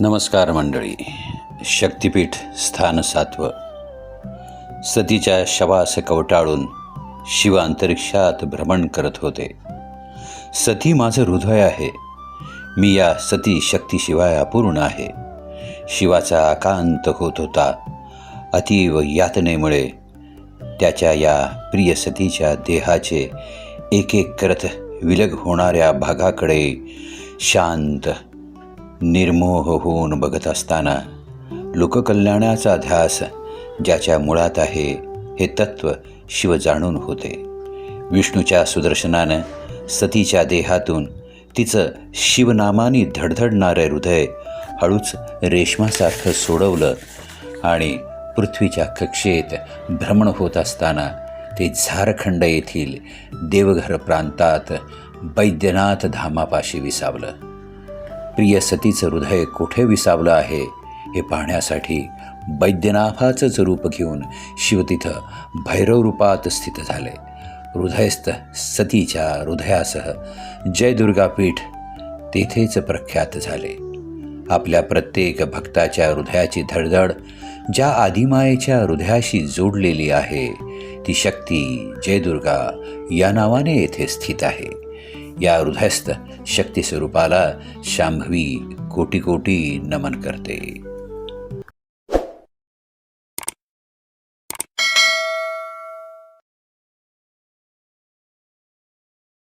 नमस्कार मंडळी. शक्तिपीठ स्थान सात्व. सतीच्या शवास कवटाळून शिव अंतरिक्षात भ्रमण करत होते. सती माझं हृदय आहे. मी या सती शक्तीशिवाय अपूर्ण आहे. शिवाचा आकांत होत होता. अतीव यातनेमुळे त्याच्या या प्रिय सतीच्या देहाचे एक एक करत विलग होणाऱ्या भागाकडे शांत निर्मोह होऊन बघत असताना लोककल्याणाचा ध्यास ज्याच्या मुळात आहे हे तत्व शिव जाणून होते. विष्णूच्या सुदर्शनानं सतीच्या देहातून तिचं शिवनामानी धडधडणारं हृदय हळूच रेशमासारखं सोडवलं आणि पृथ्वीच्या कक्षेत भ्रमण होत असताना ते झारखंड येथील देवघर प्रांतात बैद्यनाथ धामापाशी विसावलं. प्रिय सतीचं हृदय कुठे विसावलं आहे हे पाहण्यासाठी बैद्यनाथाचंच रूप घेऊन शिव तिथं भैरव रूपात स्थित झाले. हृदयस्थ सतीच्या हृदयासह जय दुर्गापीठ तेथेच प्रख्यात झाले. आपल्या प्रत्येक भक्ताच्या हृदयाची धडधड ज्या आदिमायेच्या हृदयाशी जोडलेली आहे ती शक्ती जय दुर्गा या नावाने येथे स्थित आहे. या हृदयस्थ शक्ती स्वरूपाला शांभवी कोटी कोटी नमन करते.